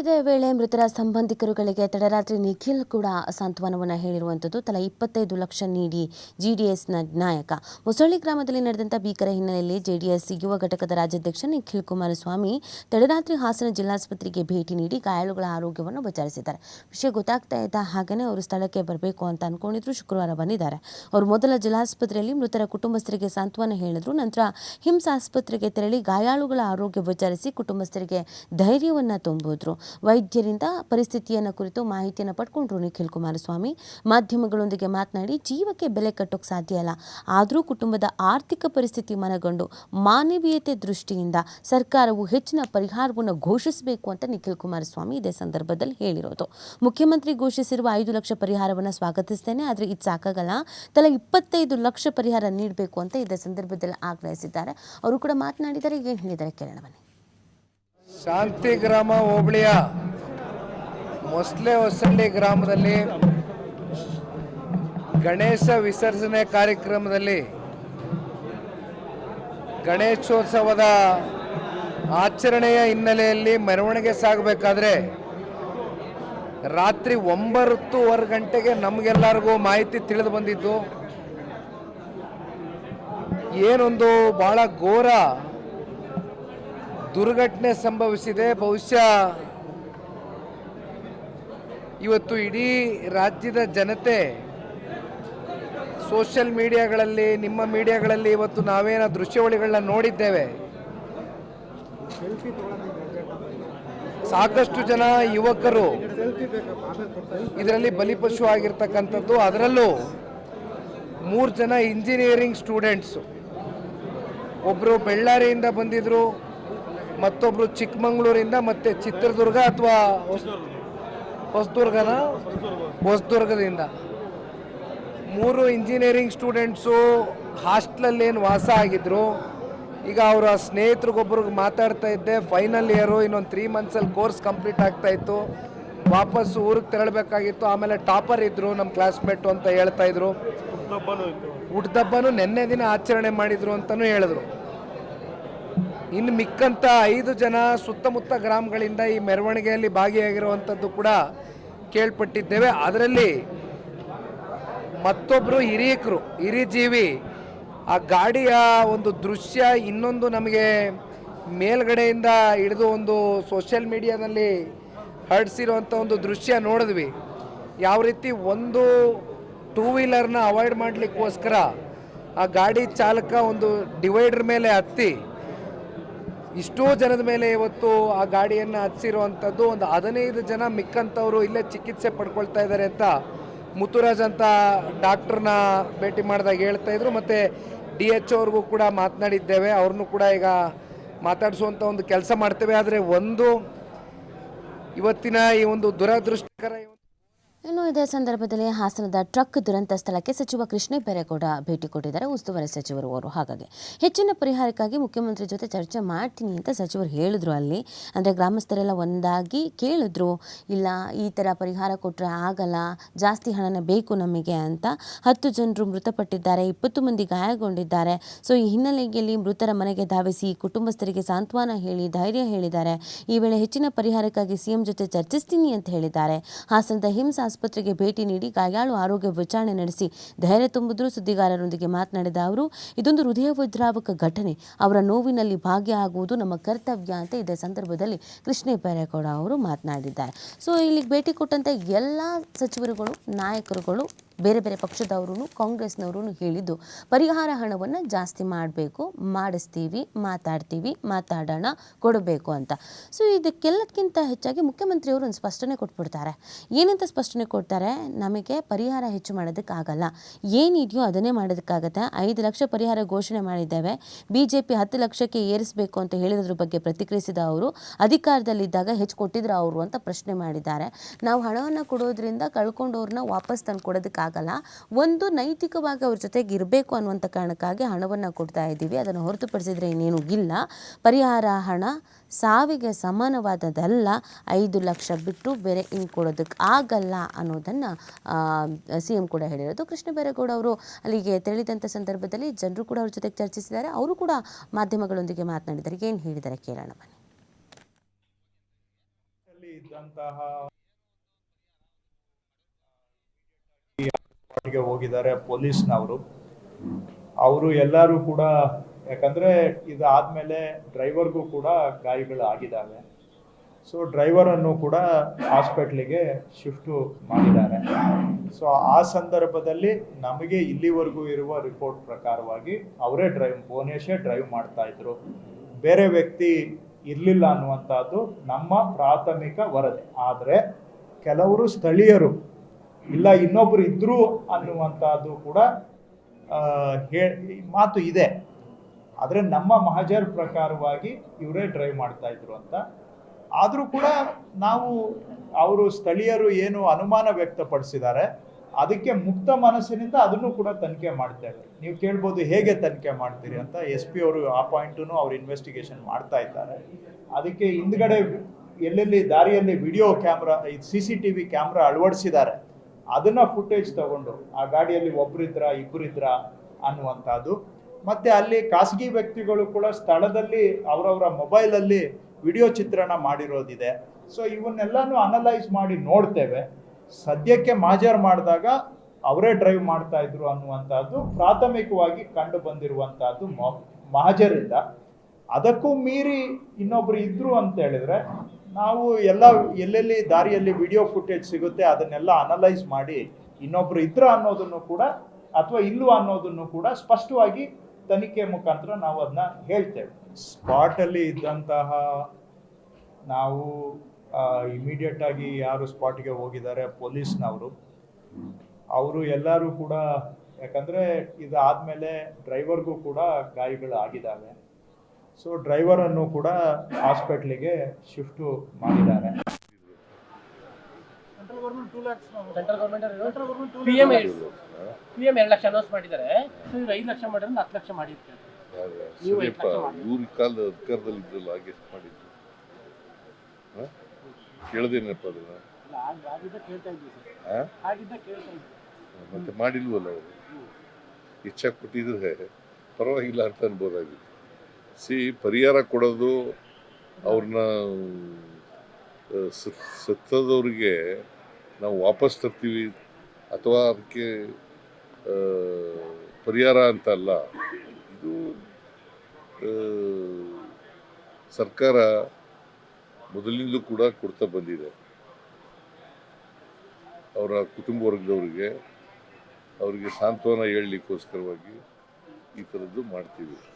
ಇದೇ ವೇಳೆ ಮೃತರ ಸಂಬಂಧಿಕರುಗಳಿಗೆ ತಡರಾತ್ರಿ ನಿಖಿಲ್ ಕೂಡ ಸಾಂತ್ವನವನ್ನು ಹೇಳಿರುವಂಥದ್ದು. ತಲಾ ಇಪ್ಪತ್ತೈದು ಲಕ್ಷ ನೀಡಿ ಜೆಡಿಎಸ್ನ ನಾಯಕ. ಮುಸಳ್ಳಿ ಗ್ರಾಮದಲ್ಲಿ ನಡೆದಂಥ ಭೀಕರ ಹಿನ್ನೆಲೆಯಲ್ಲಿ ಜೆಡಿಎಸ್ ಯುವ ಘಟಕದ ರಾಜ್ಯಾಧ್ಯಕ್ಷ ನಿಖಿಲ್ ಕುಮಾರಸ್ವಾಮಿ ತಡರಾತ್ರಿ ಹಾಸನ ಜಿಲ್ಲಾಸ್ಪತ್ರೆಗೆ ಭೇಟಿ ನೀಡಿ ಗಾಯಾಳುಗಳ ಆರೋಗ್ಯವನ್ನು ವಿಚಾರಿಸಿದ್ದಾರೆ. ವಿಷಯ ಗೊತ್ತಾಗ್ತಾ ಇದ್ದ ಹಾಗೆಯೇ ಅವರು ಸ್ಥಳಕ್ಕೆ ಬರಬೇಕು ಅಂತ ಅನ್ಕೊಂಡಿದ್ರು. ಶುಕ್ರವಾರ ಬಂದಿದ್ದಾರೆ. ಅವರು ಮೊದಲ ಜಿಲ್ಲಾಸ್ಪತ್ರೆಯಲ್ಲಿ ಮೃತರ ಕುಟುಂಬಸ್ಥರಿಗೆ ಸಾಂತ್ವನ ಹೇಳಿದ್ರು. ನಂತರ ಹಿಮ್ಸ್ ಆಸ್ಪತ್ರೆಗೆ ತೆರಳಿ ಗಾಯಾಳುಗಳ ಆರೋಗ್ಯ ವಿಚಾರಿಸಿ ಕುಟುಂಬಸ್ಥರಿಗೆ ಧೈರ್ಯವನ್ನು ತುಂಬಿದ್ರು. ವೈದ್ಯರಿಂದ ಪರಿಸ್ಥಿತಿಯನ್ನು ಕುರಿತು ಮಾಹಿತಿಯನ್ನು ಪಡ್ಕೊಂಡ್ರು ನಿಖಿಲ್ ಕುಮಾರಸ್ವಾಮಿ. ಮಾಧ್ಯಮಗಳೊಂದಿಗೆ ಮಾತನಾಡಿ, ಜೀವಕ್ಕೆ ಬೆಲೆ ಕಟ್ಟೋಕೆ ಸಾಧ್ಯ ಅಲ್ಲ ಆದರೂ ಕುಟುಂಬದ ಆರ್ಥಿಕ ಪರಿಸ್ಥಿತಿ ಮನಗೊಂಡು ಮಾನವೀಯತೆ ದೃಷ್ಟಿಯಿಂದ ಸರ್ಕಾರವು ಹೆಚ್ಚಿನ ಪರಿಹಾರವನ್ನು ಘೋಷಿಸಬೇಕು ಅಂತ ನಿಖಿಲ್ ಕುಮಾರಸ್ವಾಮಿ ಇದೇ ಸಂದರ್ಭದಲ್ಲಿ ಹೇಳಿರೋದು. ಮುಖ್ಯಮಂತ್ರಿ ಘೋಷಿಸಿರುವ ಐದು ಲಕ್ಷ ಪರಿಹಾರವನ್ನು ಸ್ವಾಗತಿಸ್ತೇನೆ, ಆದರೆ ಇದು ಸಾಕಾಗಲ್ಲ. ತಲಾ ಇಪ್ಪತ್ತೈದು ಲಕ್ಷ ಪರಿಹಾರ ನೀಡಬೇಕು ಅಂತ ಇದೇ ಸಂದರ್ಭದಲ್ಲಿ ಆಗ್ರಹಿಸಿದ್ದಾರೆ. ಅವರು ಕೂಡ ಮಾತನಾಡಿದರೆ ಏನು ಹೇಳಿದ್ದಾರೆ ಕೇಳೋಣ ಬನ್ನಿ. ಶಾಂತಿಗ್ರಾಮ ಹೋಬಳಿಯ ಮೊಸ್ಲೆ ಹೊಸಳ್ಳಿ ಗ್ರಾಮದಲ್ಲಿ ಗಣೇಶ ವಿಸರ್ಜನೆ ಕಾರ್ಯಕ್ರಮದಲ್ಲಿ ಗಣೇಶೋತ್ಸವದ ಆಚರಣೆಯ ಹಿನ್ನೆಲೆಯಲ್ಲಿ ಮೆರವಣಿಗೆ ಸಾಗಬೇಕಾದ್ರೆ ರಾತ್ರಿ ಒಂಬತ್ತುವರೆ ಗಂಟೆಗೆ ನಮಗೆಲ್ಲರಿಗೂ ಮಾಹಿತಿ ತಿಳಿದು ಬಂದಿದ್ದು. ಏನೊಂದು ಬಹಳ ಘೋರ ದುರ್ಘಟನೆ ಸಂಭವಿಸಿದೆ. ಬಹುಶಃ ಇವತ್ತು ಇಡೀ ರಾಜ್ಯದ ಜನತೆ ಸೋಷಿಯಲ್ ಮೀಡಿಯಾಗಳಲ್ಲಿ, ನಿಮ್ಮ ಮೀಡಿಯಾಗಳಲ್ಲಿ ಇವತ್ತು ನಾವೇನ ದೃಶ್ಯಾವಳಿಗಳನ್ನ ನೋಡಿದ್ದೇವೆ. ಸಾಕಷ್ಟು ಜನ ಯುವಕರು ಇದರಲ್ಲಿ ಬಲಿಪಶು ಆಗಿರ್ತಕ್ಕಂಥದ್ದು. ಅದರಲ್ಲೂ ಮೂರು ಜನ ಇಂಜಿನಿಯರಿಂಗ್ ಸ್ಟೂಡೆಂಟ್ಸು. ಒಬ್ಬರು ಬಳ್ಳಾರಿಯಿಂದ ಬಂದಿದ್ರು ಮತ್ತೊಬ್ಬರು ಚಿಕ್ಕಮಂಗ್ಳೂರಿಂದ ಮತ್ತೆ ಚಿತ್ರದುರ್ಗ ಅಥವಾ ಹೊಸದುರ್ಗನ? ಹೊಸದುರ್ಗದಿಂದ. ಮೂರು ಇಂಜಿನಿಯರಿಂಗ್ ಸ್ಟೂಡೆಂಟ್ಸು ಹಾಸ್ಟ್ಲಲ್ಲಿ ಏನು ವಾಸ ಆಗಿದ್ರು. ಈಗ ಅವರ ಸ್ನೇಹಿತರಿಗೊಬ್ರಿಗೆ ಮಾತಾಡ್ತಾ ಇದ್ದೆ. ಫೈನಲ್ ಇಯರು ಇನ್ನೊಂದು ತ್ರೀ ಮಂತ್ಸಲ್ಲಿ ಕೋರ್ಸ್ ಕಂಪ್ಲೀಟ್ ಆಗ್ತಾ ಇತ್ತು. ವಾಪಸ್ ಊರಿಗೆ ತೆರಳಬೇಕಾಗಿತ್ತು. ಆಮೇಲೆ ಟಾಪರ್ ಇದ್ರು ನಮ್ಮ ಕ್ಲಾಸ್ಮೇಟು ಅಂತ ಹೇಳ್ತಾ ಇದ್ರು. ಹುಟ್ಟದಬ್ಬನು ನಿನ್ನೆ ದಿನ ಆಚರಣೆ ಮಾಡಿದ್ರು ಅಂತಲೂ ಹೇಳಿದ್ರು. ಇನ್ನು ಮಿಕ್ಕಂಥ ಐದು ಜನ ಸುತ್ತಮುತ್ತ ಗ್ರಾಮಗಳಿಂದ ಈ ಮೆರವಣಿಗೆಯಲ್ಲಿ ಭಾಗಿಯಾಗಿರುವಂಥದ್ದು ಕೂಡ ಕೇಳ್ಪಟ್ಟಿದ್ದೇವೆ. ಅದರಲ್ಲಿ ಮತ್ತೊಬ್ಬರು ಹಿರಿಯಕರು, ಹಿರಿಜೀವಿ, ಆ ಗಾಡಿಯ ಒಂದು ದೃಶ್ಯ ಇನ್ನೊಂದು ನಮಗೆ ಮೇಲ್ಗಡೆಯಿಂದ ಹಿಡಿದು ಒಂದು ಸೋಷಿಯಲ್ ಮೀಡಿಯಾದಲ್ಲಿ ಹರಡಿಸಿರುವಂಥ ಒಂದು ದೃಶ್ಯ ನೋಡಿದ್ವಿ. ಯಾವ ರೀತಿ ಒಂದು ಟೂ ವೀಲರ್ನ ಅವಾಯ್ಡ್ ಮಾಡಲಿಕ್ಕೋಸ್ಕರ ಆ ಗಾಡಿ ಚಾಲಕ ಒಂದು ಡಿವೈಡರ್ ಮೇಲೆ ಹತ್ತಿ ಇಷ್ಟೋ ಜನದ ಮೇಲೆ ಇವತ್ತು ಆ ಗಾಡಿಯನ್ನು ಹಚ್ಚಿರುವಂಥದ್ದು ಒಂದು ಹದಿನೈದು ಜನ ಮಿಕ್ಕಂಥವ್ರು ಇಲ್ಲೇ ಚಿಕಿತ್ಸೆ ಪಡ್ಕೊಳ್ತಾ ಇದ್ದಾರೆ ಅಂತ ಮುತ್ತುರಾಜ್ ಅಂತ ಡಾಕ್ಟ್ರನ್ನ ಭೇಟಿ ಮಾಡಿದಾಗ ಹೇಳ್ತಾ ಇದ್ರು. ಮತ್ತು ಡಿ ಎಚ್ ಅವ್ರಿಗೂ ಕೂಡ ಮಾತನಾಡಿದ್ದೇವೆ. ಅವ್ರನ್ನೂ ಕೂಡ ಈಗ ಮಾತಾಡಿಸುವಂಥ ಒಂದು ಕೆಲಸ ಮಾಡ್ತೇವೆ. ಆದರೆ ಒಂದು ಇವತ್ತಿನ ಈ ಒಂದು ದುರದೃಷ್ಟಕರ ಇನ್ನು ಇದೇ ಸಂದರ್ಭದಲ್ಲಿ ಹಾಸನದ ಟ್ರಕ್ ದುರಂತ ಸ್ಥಳಕ್ಕೆ ಸಚಿವ ಕೃಷ್ಣ ಬೈರೇಗೌಡ ಭೇಟಿ ಕೊಟ್ಟಿದ್ದಾರೆ. ಉಸ್ತುವಾರಿ ಸಚಿವರು ಅವರು ಹಾಗಾಗಿ ಹೆಚ್ಚಿನ ಪರಿಹಾರಕ್ಕಾಗಿ ಮುಖ್ಯಮಂತ್ರಿ ಜೊತೆ ಚರ್ಚೆ ಮಾಡ್ತೀನಿ ಅಂತ ಸಚಿವರು ಹೇಳಿದ್ರು ಅಲ್ಲಿ. ಅಂದರೆ ಗ್ರಾಮಸ್ಥರೆಲ್ಲ ಒಂದಾಗಿ ಕೇಳಿದ್ರು, ಇಲ್ಲ ಈ ಥರ ಪರಿಹಾರ ಕೊಟ್ಟರೆ ಆಗಲ್ಲ, ಜಾಸ್ತಿ ಹಣನ ಬೇಕು ನಮಗೆ ಅಂತ. ಹತ್ತು ಜನರು ಮೃತಪಟ್ಟಿದ್ದಾರೆ, ಇಪ್ಪತ್ತು ಮಂದಿ ಗಾಯಗೊಂಡಿದ್ದಾರೆ. ಸೊ ಈ ಹಿನ್ನೆಲೆಯಲ್ಲಿ ಮೃತರ ಮನೆಗೆ ಧಾವಿಸಿ ಕುಟುಂಬಸ್ಥರಿಗೆ ಸಾಂತ್ವನ ಹೇಳಿ, ಧೈರ್ಯ ಹೇಳಿದ್ದಾರೆ. ಈ ವೇಳೆ ಹೆಚ್ಚಿನ ಪರಿಹಾರಕ್ಕಾಗಿ ಸಿಎಂ ಜೊತೆ ಚರ್ಚಿಸ್ತೀನಿ ಅಂತ ಹೇಳಿದ್ದಾರೆ. ಹಾಸನದ ಹಿಮ್ಸ್ ಆಸ್ಪತ್ರೆಗೆ ಭೇಟಿ ನೀಡಿ ಗಾಯಾಳು ಆರೋಗ್ಯ ವಿಚಾರಣೆ ನಡೆಸಿ ಧೈರ್ಯ ತುಂಬಿದ್ರು ಸುದ್ದಿಗಾರರೊಂದಿಗೆ ಮಾತನಾಡಿದ ಅವರು, ಇದೊಂದು ಹೃದಯ ವಿದ್ರಾವಕ ಘಟನೆ. ಅವರ ನೋವಿನಲ್ಲಿ ಭಾಗಿಯಾಗುವುದು ನಮ್ಮ ಕರ್ತವ್ಯ ಅಂತ ಇದೇ ಸಂದರ್ಭದಲ್ಲಿ ಕೃಷ್ಣ ಬೈರೇಗೌಡ ಅವರು ಮಾತನಾಡಿದ್ದಾರೆ. ಸೊ ಇಲ್ಲಿಗೆ ಭೇಟಿ ಕೊಟ್ಟಂಥ ಎಲ್ಲ ಸಚಿವರುಗಳು, ನಾಯಕರುಗಳು ಬೇರೆ ಬೇರೆ ಪಕ್ಷದವರು ಕಾಂಗ್ರೆಸ್ನವರು ಹೇಳಿದ್ದು, ಪರಿಹಾರ ಹಣವನ್ನು ಜಾಸ್ತಿ ಮಾಡಬೇಕು, ಮಾಡಿಸ್ತೀವಿ, ಮಾತಾಡ್ತೀವಿ, ಮಾತಾಡೋಣ, ಕೊಡಬೇಕು ಅಂತ. ಸೊ ಇದಕ್ಕೆಲ್ಲಕ್ಕಿಂತ ಹೆಚ್ಚಾಗಿ ಮುಖ್ಯಮಂತ್ರಿಯವರು ಒಂದು ಸ್ಪಷ್ಟನೆ ಕೊಟ್ಬಿಡ್ತಾರೆ. ಏನಂತ ಸ್ಪಷ್ಟನೆ ಕೊಡ್ತಾರೆ? ನಮಗೆ ಪರಿಹಾರ ಹೆಚ್ಚು ಮಾಡೋದಕ್ಕಾಗಲ್ಲ. ಏನಿದೆಯೋ ಅದನ್ನೇ ಮಾಡೋದಕ್ಕಾಗತ್ತೆ. ಐದು ಲಕ್ಷ ಪರಿಹಾರ ಘೋಷಣೆ ಮಾಡಿದ್ದೇವೆ. ಬಿ ಜೆ ಪಿ ಹತ್ತು ಲಕ್ಷಕ್ಕೆ ಏರಿಸಬೇಕು ಅಂತ ಹೇಳಿದ್ರ ಬಗ್ಗೆ ಪ್ರತಿಕ್ರಿಯಿಸಿದ ಅವರು, ಅಧಿಕಾರದಲ್ಲಿದ್ದಾಗ ಹೆಚ್ಚು ಕೊಟ್ಟಿದ್ರು ಅವರು ಅಂತ ಪ್ರಶ್ನೆ ಮಾಡಿದ್ದಾರೆ. ನಾವು ಹಣವನ್ನು ಕೊಡೋದ್ರಿಂದ ಕಳ್ಕೊಂಡವ್ರನ್ನ ವಾಪಸ್ ತಂದು ಕೊಡೋದಕ್ಕಾಗಲ್ಲ ಒಂದು ನೈತಿಕವಾಗಿ ಅವ್ರ ಜೊತೆಗೆ ಇರಬೇಕು ಅನ್ನುವಂಥ ಕಾರಣಕ್ಕಾಗಿ ಹಣವನ್ನು ಕೊಡ್ತಾ ಇದ್ದೀವಿ. ಅದನ್ನು ಹೊರತುಪಡಿಸಿದರೆ ಇನ್ನೇನು ಇಲ್ಲ. ಪರಿಹಾರ ಹಣ ಸಾವಿಗೆ ಸಮಾನವಾದದಲ್ಲ ಐದು ಲಕ್ಷ ಬಿಟ್ಟು ಬೇರೆ ಹಿಂಗೆ ಕೊಡೋದಕ್ಕೆ ಆಗಲ್ಲ ಅನ್ನೋದನ್ನು ಸಿ ಎಂ ಕೂಡ ಹೇಳಿರೋದು. ಕೃಷ್ಣ ಬೈರೇಗೌಡ ಅವರು ಅಲ್ಲಿಗೆ ತೆರಳಿದಂಥ ಸಂದರ್ಭದಲ್ಲಿ ಜನರು ಕೂಡ ಅವ್ರ ಜೊತೆಗೆ ಚರ್ಚಿಸಿದ್ದಾರೆ. ಅವರು ಕೂಡ ಮಾಧ್ಯಮಗಳೊಂದಿಗೆ ಮಾತನಾಡಿದ್ದಾರೆ. ಏನು ಹೇಳಿದ್ದಾರೆ ಕೇಳೋಣ ಬನ್ನಿ. ಸ್ಪಾಟಲ್ಲಿ ಹೋಗಿದ್ದಾರೆ ಪೊಲೀಸ್ನವರು. ಅವರು ಎಲ್ಲರೂ ಕೂಡ, ಯಾಕಂದ್ರೆ ಇದಾದ್ಮೇಲೆ ಡ್ರೈವರ್ಗೂ ಕೂಡ ಗಾಯಗಳು ಆಗಿದ್ದಾವೆ ಸೊ ಡ್ರೈವರನ್ನು ಕೂಡ ಹಾಸ್ಪಿಟ್ಲಿಗೆ ಶಿಫ್ಟು ಮಾಡಿದ್ದಾರೆ. ಸೊ ಆ ಸಂದರ್ಭದಲ್ಲಿ ನಮಗೆ ಇಲ್ಲಿವರೆಗೂ ಇರುವ ರಿಪೋರ್ಟ್ ಪ್ರಕಾರವಾಗಿ ಅವರೇ ಡ್ರೈವ್ ಭುವನೇಶೇ ಡ್ರೈವ್ ಮಾಡ್ತಾ ಇದ್ರು. ಬೇರೆ ವ್ಯಕ್ತಿ ಇರಲಿಲ್ಲ ಅನ್ನುವಂಥದ್ದು ನಮ್ಮ ಪ್ರಾಥಮಿಕ ವರದಿ. ಆದರೆ ಕೆಲವರು ಸ್ಥಳೀಯರು ಇಲ್ಲ ಇನ್ನೊಬ್ಬರು ಇದ್ರು ಅನ್ನುವಂಥದ್ದು ಕೂಡ ಮಾತು ಇದೆ. ಆದರೆ ನಮ್ಮ ಮಹಜರ್ ಪ್ರಕಾರವಾಗಿ ಇವರೇ ಡ್ರೈವ್ ಮಾಡ್ತಾ ಇದ್ರು ಅಂತ. ಆದರೂ ಕೂಡ ನಾವು ಅವರು ಸ್ಥಳೀಯರು ಏನು ಅನುಮಾನ ವ್ಯಕ್ತಪಡಿಸಿದ್ದಾರೆ, ಅದಕ್ಕೆ ಮುಕ್ತ ಮನಸ್ಸಿನಿಂದ ಅದನ್ನು ಕೂಡ ತನಿಖೆ ಮಾಡ್ತೇವೆ ನೀವು ಕೇಳ್ಬೋದು ಹೇಗೆ ತನಿಖೆ ಮಾಡ್ತೀರಿ ಅಂತ ಎಸ್ ಪಿ ಅವರು ಆ ಪಾಯಿಂಟನ್ನು ಅವ್ರು ಇನ್ವೆಸ್ಟಿಗೇಷನ್ ಮಾಡ್ತಾ ಇದ್ದಾರೆ. ಅದಕ್ಕೆ ಹಿಂದ್ಗಡೆ ಎಲ್ಲೆಲ್ಲಿ ದಾರಿಯಲ್ಲಿ video camera C C T V camera ಅಳವಡಿಸಿದ್ದಾರೆ. ಅದನ್ನ ಫುಟೇಜ್ ತಗೊಂಡು, ಆ ಗಾಡಿಯಲ್ಲಿ ಒಬ್ರಿದ್ರ ಇಬ್ಬರಿದ್ರ ಅನ್ನುವಂಥದ್ದು. ಮತ್ತೆ ಅಲ್ಲಿ ಖಾಸಗಿ ವ್ಯಕ್ತಿಗಳು ಕೂಡ ಸ್ಥಳದಲ್ಲಿ ಅವರವರ ಮೊಬೈಲಲ್ಲಿ ವಿಡಿಯೋ ಚಿತ್ರಣ ಮಾಡಿರೋದಿದೆ. ಸೊ ಇವನ್ನೆಲ್ಲಾನು ಅನಲೈಸ್ ಮಾಡಿ ನೋಡ್ತೇವೆ. ಸದ್ಯಕ್ಕೆ ಮಾಜರ್ ಮಾಡಿದಾಗ ಅವರೇ ಡ್ರೈವ್ ಮಾಡ್ತಾ ಇದ್ರು ಅನ್ನುವಂಥದ್ದು ಪ್ರಾಥಮಿಕವಾಗಿ ಕಂಡು ಬಂದಿರುವಂತಹದ್ದು ಮಹಜರಿಂದ ಅದಕ್ಕೂ ಮೀರಿ ಇನ್ನೊಬ್ರು ಇದ್ರು ಅಂತ ಹೇಳಿದ್ರೆ ನಾವು ಎಲ್ಲ ಎಲ್ಲೆಲ್ಲಿ ದಾರಿಯಲ್ಲಿ ವಿಡಿಯೋ ಫುಟೇಜ್ ಸಿಗುತ್ತೆ ಅದನ್ನೆಲ್ಲ ಅನಲೈಸ್ ಮಾಡಿ ಇನ್ನೊಬ್ರು ಇದ್ರ ಅನ್ನೋದನ್ನು ಕೂಡ ಅಥವಾ ಇಲ್ವಾ ಅನ್ನೋದನ್ನು ಕೂಡ ಸ್ಪಷ್ಟವಾಗಿ ತನಿಖೆ ಮುಖಾಂತರ ನಾವು ಅದನ್ನ ಹೇಳ್ತೇವೆ. ಸ್ಪಾಟಲ್ಲಿ ಇದ್ದಂತಹ ನಾವು ಇಮಿಡಿಯೇಟ್ ಆಗಿ ಯಾರು ಸ್ಪಾಟ್ಗೆ ಹೋಗಿದ್ದಾರೆ, ಪೊಲೀಸ್ನವರು. ಅವರು ಎಲ್ಲರೂ ಕೂಡ, ಯಾಕಂದ್ರೆ ಇದಾದ್ಮೇಲೆ ಡ್ರೈವರ್ಗೂ ಕೂಡ ಗಾಯಗಳು ಆಗಿದ್ದಾವೆ ಸೊ ಡ್ರೈವರನ್ನು ಕೂಡ ಹಾಸ್ಪಿಟ್ಲಿಗೆ ಶಿಫ್ಟು ಮಾಡಿದ್ದಾರೆ. ಪಿ ಎಂ ಪಿ ಎಂ ಎರಡು ಲಕ್ಷ ಅನೌನ್ಸ್ ಮಾಡಿದ್ದಾರೆ. ಸೊ ಇವ್ರು ಐದು ಲಕ್ಷ ಮಾಡಿದ್ರೆ ಹತ್ತು ಲಕ್ಷ ಮಾಡಿರ್ತಾರೆ ನೀವು ಐದು ಸರಿಯಪ್ಪ ಲಕ್ಷ ಮಾಡಿ. ಇವ್ರ ಕಾಲದ ಅಧಿಕಾರದಲ್ಲಿ ಇದ್ರಲ್ಲ ಹಾಗೆ ಎಷ್ಟು ಮಾಡಿದ್ರು ಹ? ಕೇಳ್ದೇನಪ್ಪ ಅದನ್ನ ಇಲ್ಲ, ಆಗ್- ಆಗಿದ್ದ ಕೇಳ್ತಾ ಇದ್ವಿ ಸರ್. ಹ? ಆಗಿದ್ದ ಕೇಳ್ತಾ ಇದ್ವಿ. ಮತ್ತೆ ಮಾಡಿಲ್ವಲ್ಲ ಅವರು? ಹೆಚ್ಚಾಗಿ ಕೊಟ್ಟಿದ್ರೆ ಪರವಾಗಿಲ್ಲ ಅಂತ ಅನ್ಬೋದಾಗಿತ್ತು. ಸಿ, ಪರಿಹಾರ ಕೊಡೋದು ಅವ್ರನ್ನ ಸತ್ತದವ್ರಿಗೆ ನಾವು ವಾಪಸ್ ತರ್ತೀವಿ ಅಥವಾ ಅದಕ್ಕೆ ಪರಿಹಾರ ಅಂತ ಅಲ್ಲ. ಇದು ಸರ್ಕಾರ ಮೊದಲಿಂದ ಕೂಡ ಕೊಡ್ತಾ ಬಂದಿದೆ. ಅವರ ಕುಟುಂಬ ವರ್ಗದವರಿಗೆ, ಅವರಿಗೆ ಸಾಂತ್ವನ ಹೇಳಲಿಕ್ಕೋಸ್ಕರವಾಗಿ ಈ ಥರದ್ದು ಮಾಡ್ತೀವಿ.